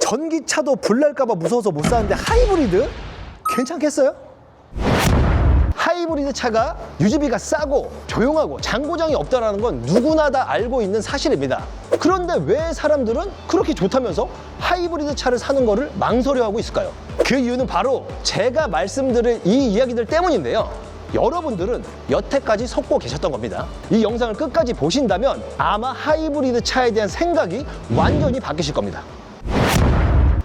전기차도 불날까봐 무서워서 못 사는데 하이브리드? 괜찮겠어요? 하이브리드 차가 유지비가 싸고 조용하고 장고장이 없다는 건 누구나 다 알고 있는 사실입니다. 그런데 왜 사람들은 그렇게 좋다면서 하이브리드 차를 사는 거를 망설여하고 있을까요? 그 이유는 바로 제가 말씀드릴 이 이야기들 때문인데요. 여러분들은 여태까지 속고 계셨던 겁니다. 이 영상을 끝까지 보신다면 아마 하이브리드 차에 대한 생각이 완전히 바뀌실 겁니다.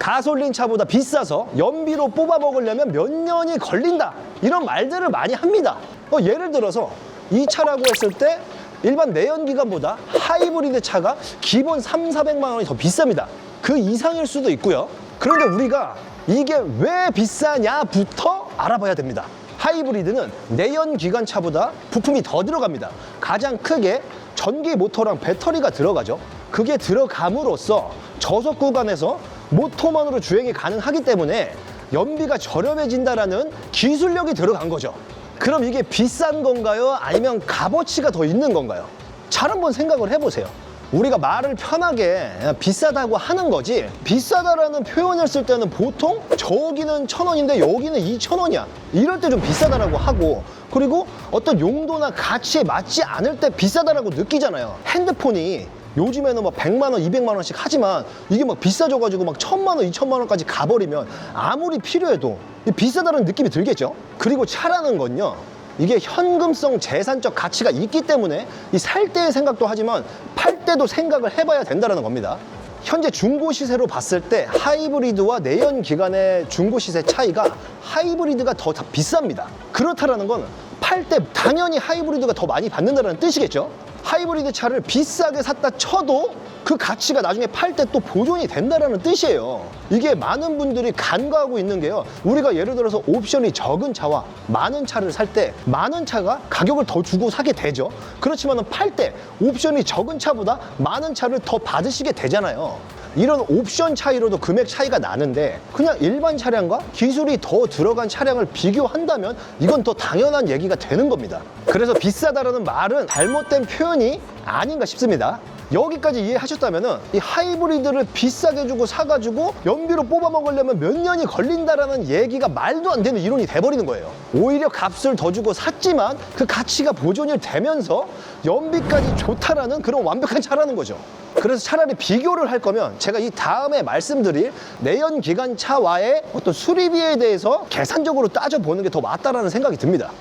가솔린 차보다 비싸서 연비로 뽑아 먹으려면 몇 년이 걸린다. 이런 말들을 많이 합니다. 어, 예를 들어서 이 차라고 했을 때 일반 내연기관보다 하이브리드 차가 기본 3, 400만 원이 더 비쌉니다. 그 이상일 수도 있고요. 그런데 우리가 이게 왜 비싸냐부터 알아봐야 됩니다. 하이브리드는 내연기관차보다 부품이 더 들어갑니다. 가장 크게 전기 모터랑 배터리가 들어가죠. 그게 들어감으로써 저속 구간에서 모터만으로 주행이 가능하기 때문에 연비가 저렴해진다라는 기술력이 들어간 거죠. 그럼 이게 비싼 건가요? 아니면 값어치가 더 있는 건가요? 잘 한번 생각을 해보세요. 우리가 말을 편하게 비싸다고 하는 거지 비싸다라는 표현을 쓸 때는 보통 저기는 천 원인데 여기는 이천 원이야 이럴 때 좀 비싸다라고 하고 그리고 어떤 용도나 가치에 맞지 않을 때 비싸다라고 느끼잖아요 핸드폰이 요즘에는 막 100만 원, 200만 원씩 하지만 이게 막 비싸져 가지고 막 1000만 원, 2000만 원까지 가 버리면 아무리 필요해도 이 비싸다는 느낌이 들겠죠 그리고 차라는 건요 이게 현금성 재산적 가치가 있기 때문에 이 살 때의 생각도 하지만 팔 때도 생각을 해봐야 된다는 겁니다. 현재 중고 시세로 봤을 때 하이브리드와 내연 기관의 중고 시세 차이가 하이브리드가 더다 비쌉니다. 그렇다라는 건 팔 때 당연히 하이브리드가 더 많이 받는다는 뜻이겠죠. 하이브리드 차를 비싸게 샀다 쳐도 그 가치가 나중에 팔 때 또 보존이 된다라는 뜻이에요. 이게 많은 분들이 간과하고 있는 게요. 우리가 예를 들어서 옵션이 적은 차와 많은 차를 살 때 많은 차가 가격을 더 주고 사게 되죠. 그렇지만 팔 때 옵션이 적은 차보다 많은 차를 더 받으시게 되잖아요. 이런 옵션 차이로도 금액 차이가 나는데 그냥 일반 차량과 기술이 더 들어간 차량을 비교한다면 이건 더 당연한 얘기가 되는 겁니다. 그래서 비싸다라는 말은 잘못된 표현 이 아닌가 싶습니다. 여기까지 이해하셨다면 이 하이브리드를 비싸게 주고 사가지고 연비로 뽑아 먹으려면 몇 년이 걸린다라는 얘기가 말도 안 되는 이론이 돼버리는 거예요. 오히려 값을 더 주고 샀지만 그 가치가 보존이 되면서 연비까지 좋다라는 그런 완벽한 차라는 거죠. 그래서 차라리 비교를 할 거면 제가 이 다음에 말씀드릴 내연 기관 차와의 어떤 수리비에 대해서 계산적으로 따져보는 게 더 맞다라는 생각이 듭니다.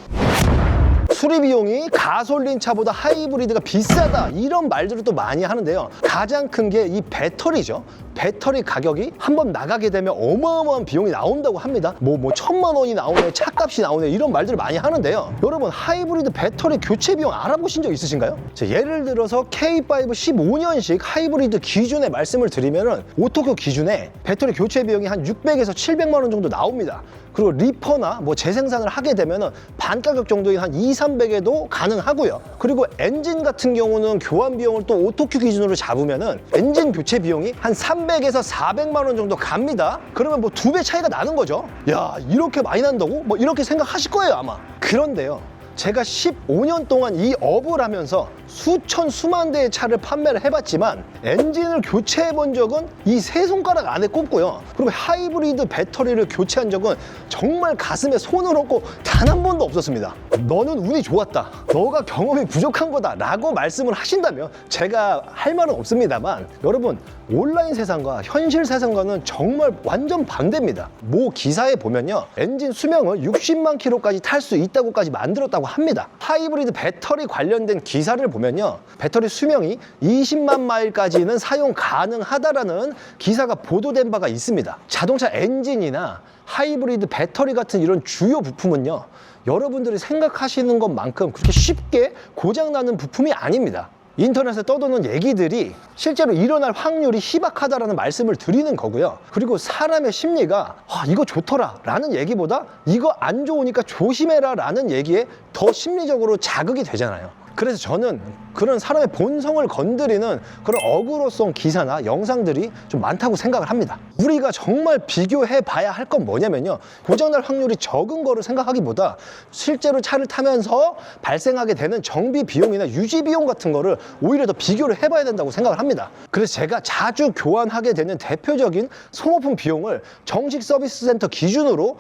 수리 비용이 가솔린 차보다 하이브리드가 비싸다. 이런 말들을 또 많이 하는데요. 가장 큰 게 이 배터리죠 배터리 가격이 한 번 나가게 되면 어마어마한 비용이 나온다고 합니다 뭐 뭐 천만 원이 나오네 차값이 나오네 이런 말들을 많이 하는데요 여러분 하이브리드 배터리 교체 비용 알아보신 적 있으신가요? 자, 예를 들어서 K5 15년식 하이브리드 기준에 말씀을 드리면은 오토교 기준에 배터리 교체 비용이 한 600에서 700만 원 정도 나옵니다 그리고 리퍼나 뭐 재생산을 하게 되면은 반가격 정도인 한 2, 300에도 가능하고요. 그리고 엔진 같은 경우는 교환 비용을 또 오토큐 기준으로 잡으면은 엔진 교체 비용이 한 300에서 400만 원 정도 갑니다. 그러면 뭐 두 배 차이가 나는 거죠. 야, 이렇게 많이 난다고? 뭐 이렇게 생각하실 거예요, 아마. 그런데요. 제가 15년 동안 이 업을 하면서 수천 수만 대의 차를 판매를 해봤지만 엔진을 교체해 본 적은 이 세 손가락 안에 꼽고요. 그리고 하이브리드 배터리를 교체한 적은 정말 가슴에 손을 얹고 단 한 번도 없었습니다. 너는 운이 좋았다. 너가 경험이 부족한 거다. 라고 말씀을 하신다면 제가 할 말은 없습니다만 여러분 온라인 세상과 현실 세상과는 정말 완전 반대입니다. 모 기사에 보면요. 엔진 수명을 60만 킬로까지 탈 수 있다고까지 만들었다고 합니다. 하이브리드 배터리 관련된 기사를 보면요. 배터리 수명이 20만 마일까지는 사용 가능하다라는 기사가 보도된 바가 있습니다. 자동차 엔진이나 하이브리드 배터리 같은 이런 주요 부품은요. 여러분들이 생각하시는 것만큼 그렇게 쉽게 고장나는 부품이 아닙니다. 인터넷에 떠도는 얘기들이 실제로 일어날 확률이 희박하다라는 말씀을 드리는 거고요. 그리고 사람의 심리가 아, 이거 좋더라 라는 얘기보다 이거 안 좋으니까 조심해라 라는 얘기에 더 심리적으로 자극이 되잖아요. 그래서 저는 그런 사람의 본성을 건드리는 그런 어그로성 기사나 영상들이 좀 많다고 생각을 합니다. 우리가 정말 비교해 봐야 할 건 뭐냐면요. 고장날 확률이 적은 거를 생각하기보다 실제로 차를 타면서 발생하게 되는 정비 비용이나 유지 비용 같은 거를 오히려 더 비교를 해봐야 된다고 생각을 합니다. 그래서 제가 자주 교환하게 되는 대표적인 소모품 비용을 정식 서비스 센터 기준으로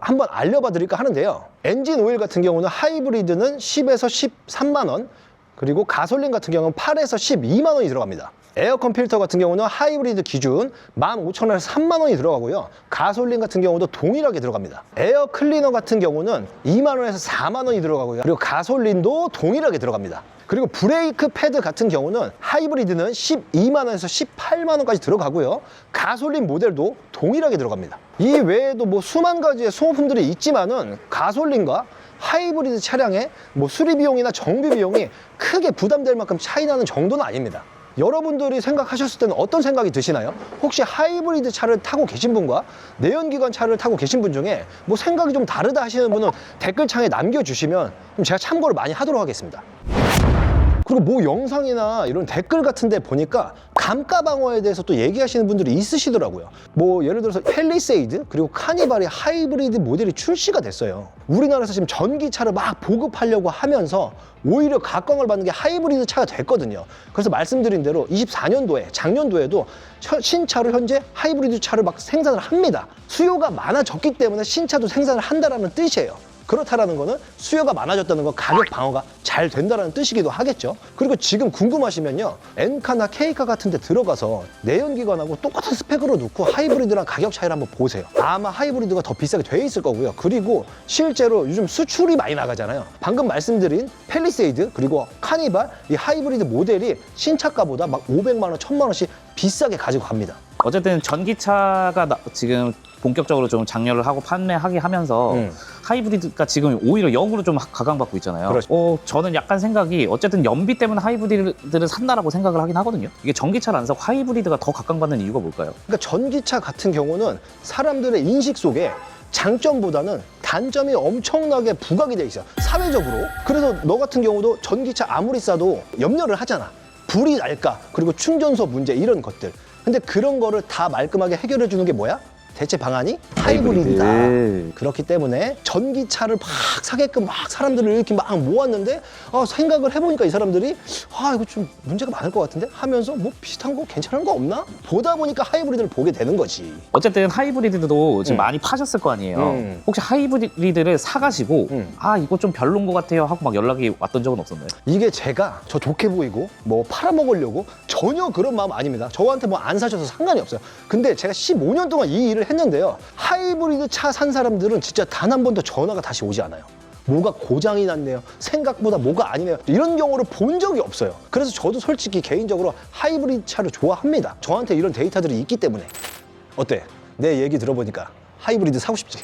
한번, 알려봐 드릴까 하는데요. 엔진 오일 같은 경우는 하이브리드는 10에서 13만 원, 그리고 가솔린 같은 경우는 8에서 12만 원이 들어갑니다. 에어컨 필터 같은 경우는 하이브리드 기준 15,000원에서 3만 원이 들어가고요. 가솔린 같은 경우도 동일하게 들어갑니다. 에어 클리너 같은 경우는 2만 원에서 4만 원이 들어가고요. 그리고 가솔린도 동일하게 들어갑니다. 그리고 브레이크 패드 같은 경우는 하이브리드는 12만 원에서 18만 원까지 들어가고요. 가솔린 모델도 동일하게 들어갑니다. 이 외에도 뭐 수만 가지의 소모품들이 있지만은 가솔린과 하이브리드 차량의 뭐 수리 비용이나 정비 비용이 크게 부담될 만큼 차이 나는 정도는 아닙니다. 여러분들이 생각하셨을 때는 어떤 생각이 드시나요? 혹시 하이브리드 차를 타고 계신 분과 내연기관 차를 타고 계신 분 중에 뭐 생각이 좀 다르다 하시는 분은 댓글창에 남겨주시면 좀 제가 참고를 많이 하도록 하겠습니다. 그리고 뭐 영상이나 이런 댓글 같은 데 보니까 감가 방어에 대해서 또 얘기하시는 분들이 있으시더라고요. 뭐 예를 들어서 펠리세이드 그리고 카니발이 하이브리드 모델이 출시가 됐어요. 우리나라에서 지금 전기차를 막 보급하려고 하면서 오히려 각광을 받는 게 하이브리드 차가 됐거든요. 그래서 말씀드린 대로 24년도에 작년도에도 현- 신차로 현재 하이브리드 차를 막 생산을 합니다. 수요가 많아졌기 때문에 신차도 생산을 한다라는 뜻이에요. 그렇다라는 거는 수요가 많아졌다는 건 가격 방어가 잘 된다는 뜻이기도 하겠죠. 그리고 지금 궁금하시면요. N카나 K카 같은 데 들어가서 내연기관하고 똑같은 스펙으로 놓고 하이브리드랑 가격 차이를 한번 보세요. 아마 하이브리드가 더 비싸게 돼 있을 거고요. 그리고 실제로 요즘 수출이 많이 나가잖아요. 방금 말씀드린 펠리세이드 그리고 카니발 이 하이브리드 모델이 신차가보다 막 500만 원, 1000만 원씩 비싸게 가지고 갑니다. 어쨌든 전기차가 나- 지금 본격적으로 좀 장려를 하고 판매하게 하면서 음. 하이브리드가 지금 오히려 역으로 좀 각광받고 있잖아요. 그렇죠. 어, 저는 약간 생각이 어쨌든 연비 때문에 하이브리드를 산다라고 생각을 하긴 하거든요. 이게 전기차를 안 사고 하이브리드가 더 각광받는 이유가 뭘까요? 그러니까 전기차 같은 경우는 사람들의 인식 속에 장점보다는 단점이 엄청나게 부각이 돼 있어요. 사회적으로. 그래서 너 같은 경우도 전기차 아무리 싸도 염려를 하잖아. 불이 날까? 그리고 충전소 문제 이런 것들. 근데 그런 거를 다 말끔하게 해결해 주는 게 뭐야? 대체 방안이 하이브리드다. 하이브리드. 그렇기 때문에 전기차를 막 사게끔 막 사람들을 이렇게 막 모았는데 아, 생각을 해보니까 이 사람들이 아 이거 좀 문제가 많을 것 같은데 하면서 뭐 비슷한 거 괜찮은 거 없나? 보다 보니까 하이브리드를 보게 되는 거지. 어쨌든 하이브리드도 지금 음. 많이 파셨을 거 아니에요. 음. 혹시 하이브리드를 사가시고 음. 아 이거 좀 별론 것 같아요 하고 막 연락이 왔던 적은 없었나요? 이게 제가 저 좋게 보이고 뭐 팔아먹으려고 전혀 그런 마음 아닙니다. 저한테 뭐 안 사셔서 상관이 없어요. 근데 제가 15년 동안 이 일을 했는데요. 하이브리드 차 산 사람들은 진짜 단 한 번도 전화가 다시 오지 않아요. 뭐가 고장이 났네요. 생각보다 뭐가 아니네요. 이런 경우를 본 적이 없어요. 그래서 저도 솔직히 개인적으로 하이브리드 차를 좋아합니다. 저한테 이런 데이터들이 있기 때문에. 어때? 내 얘기 들어보니까 하이브리드 사고 싶지?